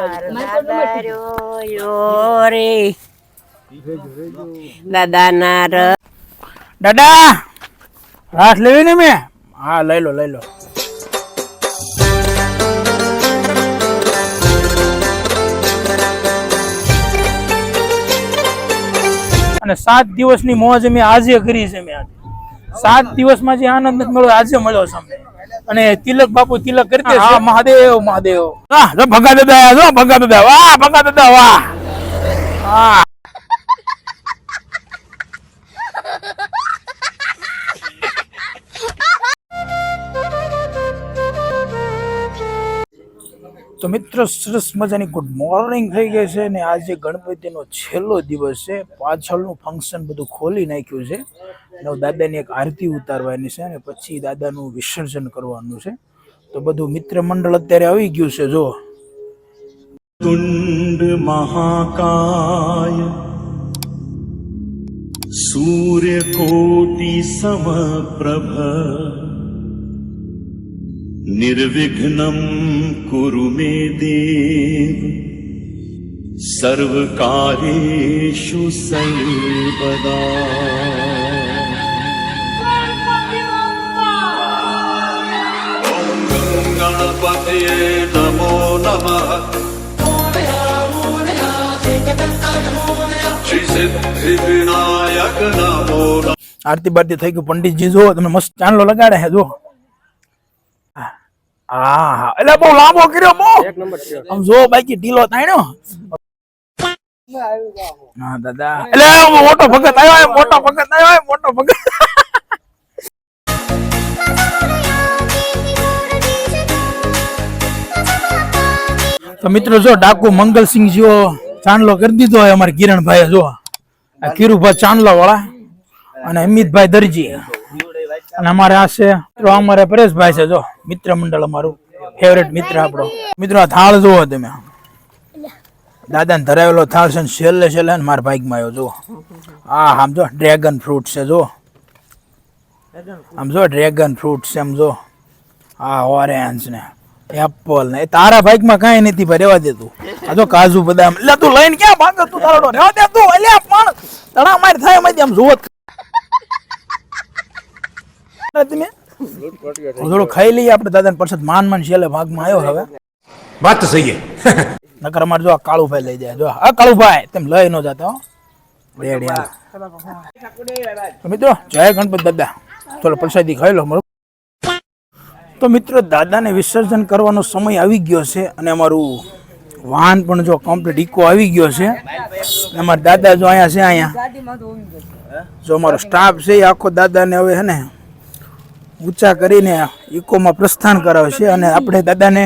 દાદા રોયો ર. દાદા રાસ લેવી ને મેં? હા લઈ લો લઈ લો. અને સાત દિવસની મોજ મેં આજે કરી છે મેં આજે. સાત દિવસમાં જે આનંદ નથી મળ્યો આજે મળ્યો છે અમને અને તિલક બાપુ તિલક કરતે હા, મહાદેવ મહાદેવ. હા ભગા દાદા ભગા દાદા, વાહ, ભગા દાદા, વાહ. હા. તો મિત્રો, સરસ મજાની ગુડ મોર્નિંગ થઈ ગઈ છે અને આજે ગણપતિનો છેલ્લો દિવસ છે. પાછળનું ફંક્શન બધું ખોલી નાખ્યું છે. અને દાદાની એક આરતી ઉતારવાની છે અને પછી દાદાનું વિસર્જન કરવાનું છે. તો બધું મિત્ર મંડળ અત્યારે આવી ગયું છે જો તુંડ મહાકાય સૂર્ય કોટી સમપ્રભ निर्विघ्नं कुरु मे देव सर्वकार्येषु सर्वदा ॐ गणपतये नमो नमः श्रीसिद्धिविनायक नमो नमः આરતી બારતી થઈ ગયું પંડિતજી જો તમે મસ્ત ચાંદલો લગાડે છે જો હા હા એટલે બહુ લાંબો કર્યો બહુ. આમ જો બાકી ઢીલો તાણ્યો હા. દાદા. એટલે મોટો ભગત આવ્યો મોટો ભગત આવ્યો મોટો ભગત. તો મિત્રો જો ડાકુ મંગલસિંહ જેવો ચાંદલો કરી દીધો હોય અમારે કિરણભાઈ જો આ કિરુભાઈ ચાંદલા વાળા અને અમિતભાઈ દરજી. અને અમારે આ છે તો અમારે પરેશભાઈ છે, જો મિત્ર મંડળ અમારું ફેવરેટ મિત્ર આપણો. મિત્રો થાળ જુઓ તમે. દાદાને ધરાવેલો થાળ છે છેલ્લે છેલ્લે મારા બાઇકમાં આવ્યો, જુઓ. આ આમ જો ડ્રેગન ફ્રૂટ છે જો આમ જો ડ્રેગન ફ્રૂટ છે, આમ જો. આ ઓરેન્જ ને એપલ ને તારા બાઇકમાં કાંઈ નથી, ભાઈ, રેવા દે તું. આ જો કાજુ બદામ. એટલે તું લઈને ક્યાં ભાગ? તું તારો રેવા દે તું એટલે પણ તણા મારી થાય એમાંથી, આમ જોવો તમે? ખાઈ લઈએ આપણે દાદાને પરસાદ માન માન છેલ્લે ભાગમાં આવ્યો હવે. વાત તો સહી નકર અમારે જો આ કાળુભાઈ લઈ જાય. જો આ કાળુભાઈ તેમ લઈ ન જતા મિત્રો જય ગણપત દાદા. થોડો પ્રસાદી ખાઈ લો મારું. તો મિત્રો દાદાને વિસર્જન કરવાનો સમય આવી ગયો છે અને અમારું વાહન પણ જો કમ્પ્લીટ ઇકો આવી ગયો છે. અમારા દાદા જો અહીંયા છે અહીંયા. જો. અમારો સ્ટાફ છે એ આખો દાદાને હવે હે ને ઊંચા કરીને ઇકોમાં પ્રસ્થાન કરાવે છે અને આપણે દાદાને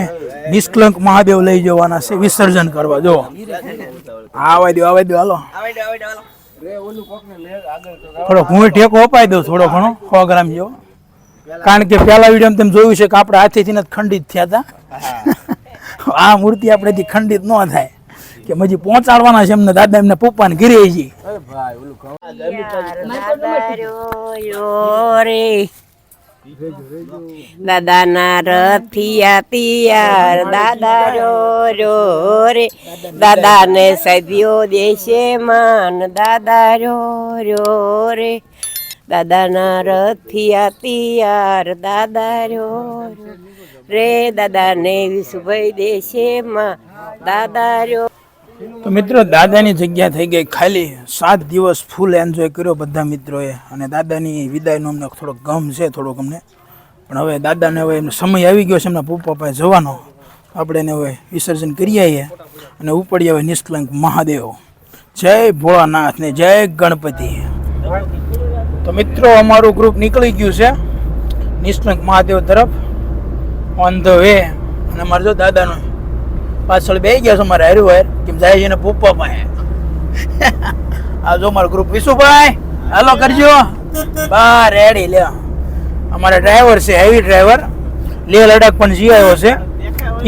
નિષ્કલંક મહાદેવ લઈ જવાના છે વિસર્જન કરવા. જો આવા દો આવા દો હાલો. થોડો હું ટેકો અપાઈ દઉં થોડો ઘણો સો ગ્રામ જેવો. કારણ કે પેલા વીડિયો તમે જોયું છે કે આપણે હાથેથી જ ખંડિત થયા હતા. આ મૂર્તિ આપણેથી ખંડિત ન થાય. કે મજી પહોંચાડવાના છે એમને દાદા એમને પપ્પાને ઘરે છે દાદા રોયો રે. દાદાના રથિયા તિયાર દાદા રોયો રે દાદાને સદ્યો દેશે માન, દાદા રોયો રે દાદાના રથિયા તિયાર દાદા રો રે દાદાને વિશુભાઈ દેશે માં દાદા રો તો મિત્રો, દાદાની જગ્યા થઈ ગઈ ખાલી. સાત દિવસ ફૂલ એન્જોય કર્યો બધા મિત્રોએ. અને દાદાની વિદાયનો અમને થોડોક ગમ છે, થોડોક અમને. પણ હવે દાદાને હવે એમનો સમય આવી ગયો છે, એમના પપ્પા જવાનો. આપણે એને હવે વિસર્જન કરી આવીએ. અને ઉપડીએ હવે નિષ્કલંક મહાદેવ. જય ભોળાનાથ ને જય ગણપતિ. તો મિત્રો, અમારું ગ્રુપ નીકળી ગયું છે. નિષ્કલંક મહાદેવ તરફ. ઓન ધ વે અને અમારે જો દાદાનો પાછળ બે ગયા છો મારે હાર્યું હાર કેમ જાય છે ને પપ્પા પાસે. આ જો મારો ગ્રુપ વિશુભાઈ, હાલો કરજો. બા રેડી લે અમારા ડ્રાઈવર છે હેવી ડ્રાઈવર લેહ લડાખ પણ જી આવ્યો છે.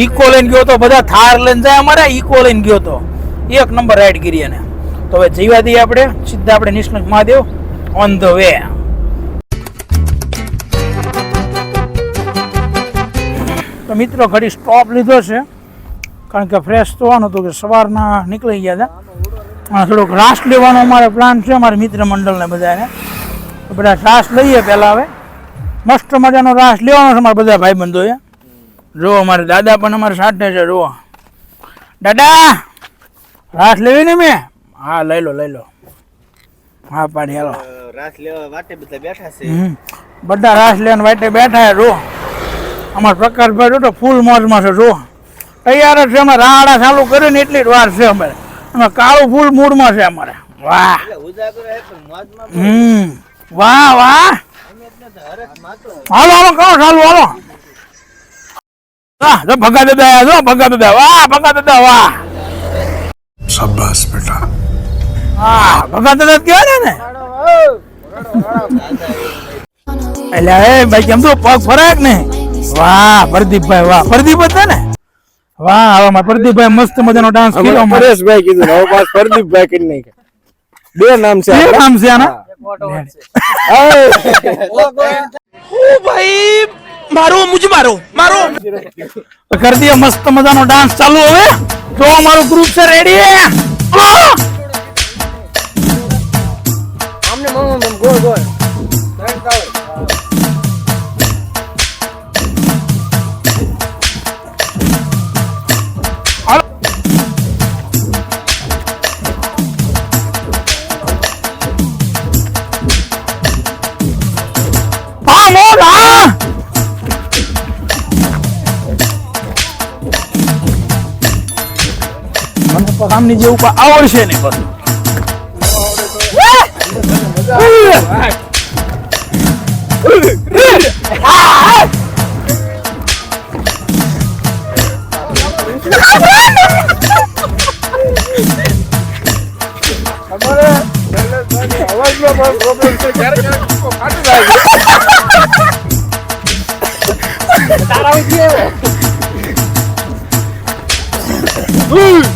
ઇકો લઈને ગયો તો બધા થાર લઈને જાય અમારે ઇકો લઈને ગયો તો. એક નંબર રાઈડ કરી એને. તો હવે જીવા દઈએ આપણે, સીધા આપણે નિષ્ણક મહાદેવ ઓન ધ વે તો મિત્રો, ઘડી સ્ટોપ લીધો છે. કારણ કે ફ્રેશ થવાનું હતું કે સવારના નીકળી ગયા હતા. અને થોડોક રાસ લેવાનો અમારે પ્લાન છે અમારા મિત્ર મંડળને બધાને. બધા રાસ લઈએ પહેલાં હવે. મસ્ત મજાનો રાસ લેવાનો છે અમારા બધા ભાઈબંધોએ. જુઓ અમારે દાદા પણ અમારે સાથે છે જુઓ. દાદા! રાસ લેવી ને મેં? હા લઈ લો લઈ લો. હા પાડી હાલો. રાસ લેવા વાટે બધા બેઠા છે? બધા રાસ લેવા વાટે બેઠા છે જુઓ. અમારા પ્રકાશભાઈ જો તો ફૂલ મોજમાં છે જો તૈયાર જ છે. અમે રાડા ચાલુ કરીને એટલી જ વાર છે અમારે. અમે કાળું ફૂલ મૂડમાં છે અમારે. વાહ. હમ. વાહ વાહ. હાલો હાલો કહો ચાલુ હાલો. વાહ જો ભગા દાદા જો ભગા દાદા. વાહ ભગા દાદા વાહ. શાબાશ બેટા. હા ભગા દાદા કહેવાય ને એટલે એ ભાઈ કેમ તો પગ ફરાક ને વાહ પ્રદીપભાઈ વાહ. પ્રદીપ હતા ને? વાહ હવે મારા પ્રદીપભાઈ મસ્ત મજાનો ડાન્સ કર્યો. પરેશભાઈ કીધું હવે પાસ પ્રદીપભાઈ કરી નહીં. બે નામ છે બે નામ છે આના? તો કરી દે મસ્ત મજાનો ડાન્સ ચાલુ હવે. તો અમારું ગ્રુપ છે રેડી હા મને પગામની જેવું કોઈ આવડશે નહીં બધું અવાજમાં પણ પ્રોબ્લેમ છે ક્યારેક ક્યારેક ફાટી જાય છે. ઓલા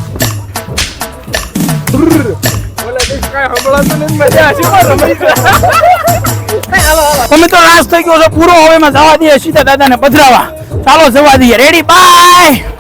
તમે તો થઈ ગયો છે પૂરો. હવે એમાં જવા દઈએ સીધા દાદાને પધરાવા. ચાલો જવા દઈએ. રેડી બાય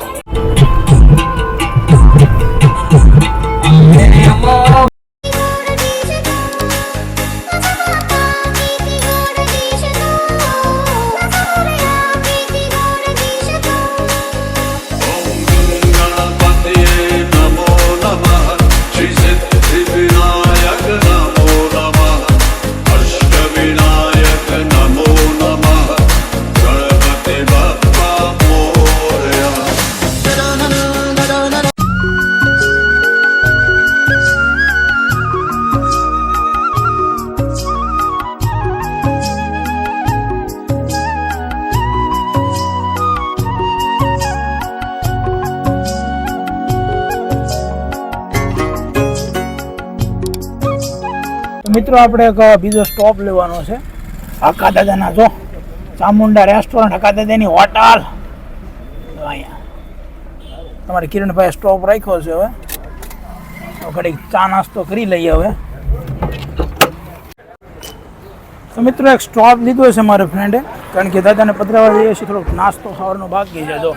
મિત્રો, આપણે એક બીજો સ્ટોપ લેવાનો છે. હકા દાદાના જો, ચામુંડા રેસ્ટોરન્ટ હકા દાદાની હોટલ અહીંયા. તમારે કિરણભાઈ સ્ટોપ રાખ્યો છે હવે. તો ઘડીક ચા નાસ્તો કરી લઈએ હવે. તો મિત્રો, એક સ્ટોપ લીધો છે મારા ફ્રેન્ડે કારણ કે દાદાને પધરાવા જઈએ છીએ, થોડોક નાસ્તો ખાવાનો બાકી છે, જો.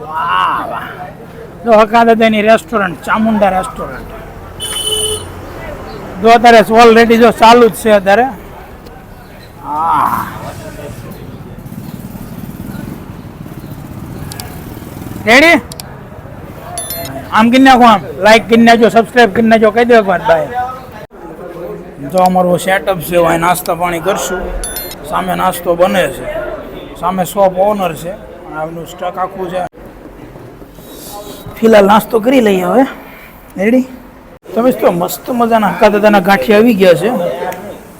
વાહ વાહ. જો હકા દાદાની રેસ્ટોરન્ટ ચામુંડા રેસ્ટોરન્ટ જો અત્યારે ઓલરેડી જો ચાલુ જ છે અત્યારે. રેડી? આમ કરી નાખો આમ. લાઈક કરી નાખજો સબસ્ક્રાઈબ કરી નાખજો, કહી દો એકવાર ભાઈ જો અમારું સેટઅપ છે હોય નાસ્તા પાણી કરશું. સામે નાસ્તો બને છે. સામે શોપ ઓનર છે. આમનું સ્ટક આખું છે. ફિલહાલ નાસ્તો કરી લઈએ હવે. રેડી તમે તો મસ્ત મજાના હક્કા દાદાના ગાંઠિયા આવી ગયા છે?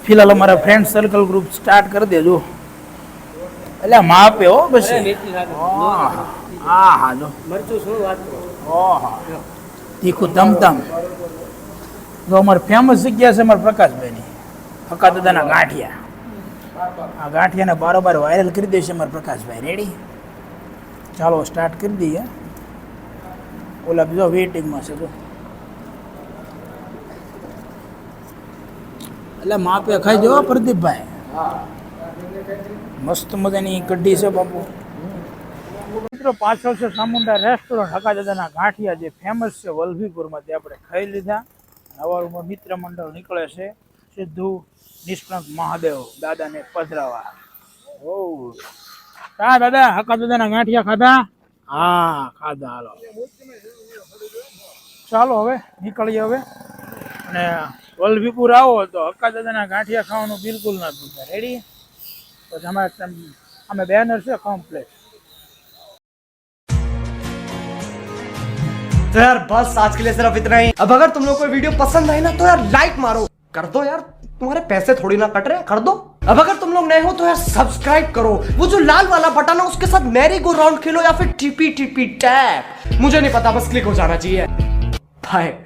ફિલહાલ અમારા ફ્રેન્ડ સર્કલ ગ્રુપ સ્ટાર્ટ કરી દેજો. એટલે માપે હો પછી હા હા જો. મરચું શું વાત ઓહો. તીખું તમતમ જો અમારી ફેમસ જગ્યા છે અમારા પ્રકાશભાઈની. હક્કા દાદાના ગાંઠિયા. આ ગાંઠિયાને બારોબાર વાયરલ કરી દેશે અમારા પ્રકાશભાઈ. રેડી ચાલો સ્ટાર્ટ કરી દઈએ. ઓલા બીજો વેઇટિંગમાં છે જો. એટલે માપે ખાઈ જવો પ્રદીપભાઈ. મસ્ત મજાની કઢી છે બાપુ. મિત્રો, પાછળ છે સામુંડા રેસ્ટોરન્ટ હકા દાદાના ગાંઠિયા જે ફેમસ છે, વલભીપુરમાં તે આપણે ખાઈ લીધા. અવારમાં મિત્ર મંડળ નીકળે છે. સિદ્ધુ, નિષ્ણાંત મહાદેવ, દાદાને પધરાવા. ઓ. હા દાદા હકા દાદાના ગાંઠિયા ખાધા? હા, ખાધા, હાલો. ચાલો હવે, નીકળીએ હવે. અને વલભીપુર આવો તો હક્કા દાદાના ગાંઠિયા ખાવાનું બિલકુલ ના ભૂલતા રેડી તો અમે અમે બેનર છે કમ્પ્લેટ तो यार बस आज के लिए सिर्फ इतना ही अब अगर तुम लोग को वीडियो पसंद आई ना तो यार लाइक मारो कर दो यार तुम्हारे पैसे थोड़ी ना कट रहे हैं कर दो अब अगर तुम लोग नए हो तो यार सब्सक्राइब करो वो जो लाल वाला बटन है उसके साथ मैरी गो राउंड खेलो या फिर टीपी टीपी टैप मुझे नहीं पता बस क्लिक हो जाना चाहिए बाय